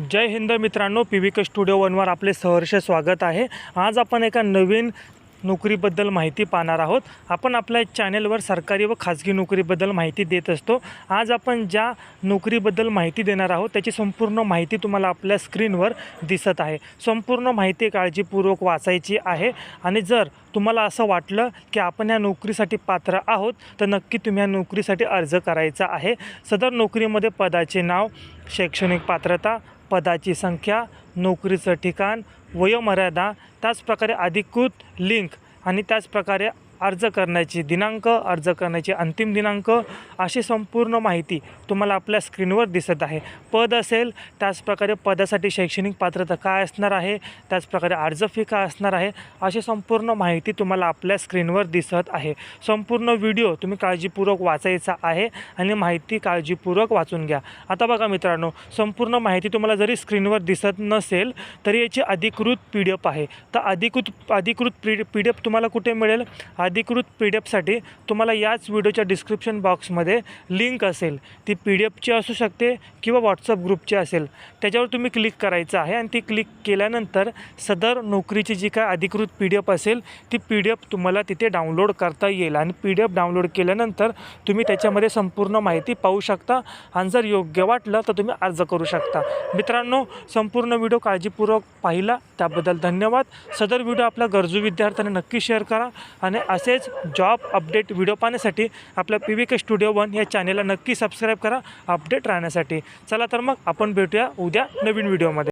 जय हिंद मित्रांनो P V K studio वनवर आपले सहर्ष स्वागत आहे. आज आपण एका नवीन नोकरीबद्दल माहिती पाहणार आहोत. आपण आपल्या चॅनेलवर सरकारी व खाजगी नोकरीबद्दल माहिती देत असतो. आज आपण ज्या नोकरीबद्दल माहिती देणार आहोत त्याची संपूर्ण माहिती तुम्हाला आपल्या स्क्रीनवर दिसत आहे. संपूर्ण माहिती काळजीपूर्वक वाचायची आहे. आणि जर तुम्हाला असं वाटलं की आपण या नोकरीसाठी पात्र आहोत तर नक्की तुम्ही या नोकरीसाठी अर्ज करायचा आहे. सदर नोकरीमध्ये पदाचे नाव शैक्षणिक पात्रता पदाची संख्या नोकरीचं ठिकाण वयोमर्यादा त्याचप्रकारे अधिकृत लिंक आणि त्याचप्रकारे अर्ज करण्याची दिनांक अर्ज करण्याची अंतिम दिनांक अशी संपूर्ण माहिती तुम्हाला आपल्या स्क्रीनवर दिसत आहे. पद असेल त्याचप्रकारे पदासाठी शैक्षणिक पात्रता काय असणार आहे त्याचप्रकारे अर्ज फी काय असणार आहे अशी संपूर्ण माहिती तुम्हाला आपल्या स्क्रीनवर दिसत आहे. संपूर्ण व्हिडिओ तुम्ही काळजीपूर्वक वाचायचा आहे आणि माहिती काळजीपूर्वक वाचून घ्या. आता बघा मित्रांनो संपूर्ण माहिती तुम्हाला जरी स्क्रीनवर दिसत नसेल तरी याची अधिकृत पी डी एफ आहे. तर अधिकृत अधिकृत पी पी डी एफ तुम्हाला कुठे मिळेल? अधिकृत पी डी एफसाठी तुम्हाला याच व्हिडिओच्या डिस्क्रिप्शन बॉक्समध्ये लिंक असेल. ती पी डी एफची असू शकते किंवा व्हॉट्सअप ग्रुपची असेल. त्याच्यावर तुम्ही क्लिक करायचं आहे आणि ती क्लिक केल्यानंतर सदर नोकरीची जी काय अधिकृत पी डी एफ असेल ती पी डी एफ तुम्हाला तिथे डाउनलोड करता येईल आणि पी डी एफ डाउनलोड केल्यानंतर तुम्ही त्याच्यामध्ये संपूर्ण माहिती पाहू शकता आणि जर योग्य वाटलं तर तुम्ही अर्ज करू शकता. मित्रांनो संपूर्ण व्हिडिओ काळजीपूर्वक पाहिला त्याबद्दल धन्यवाद. सदर व्हिडिओ आपल्या गरजू विद्यार्थ्यांना नक्की शेअर करा आणि असेच जॉब अपडेट व्हिडिओ पाहण्यासाठी आपल्या P V K studio one या चॅनेलला नक्की सबस्क्राईब करा अपडेट राहण्यासाठी. चला तर मग आपण भेटूया उद्या नवीन व्हिडिओमध्ये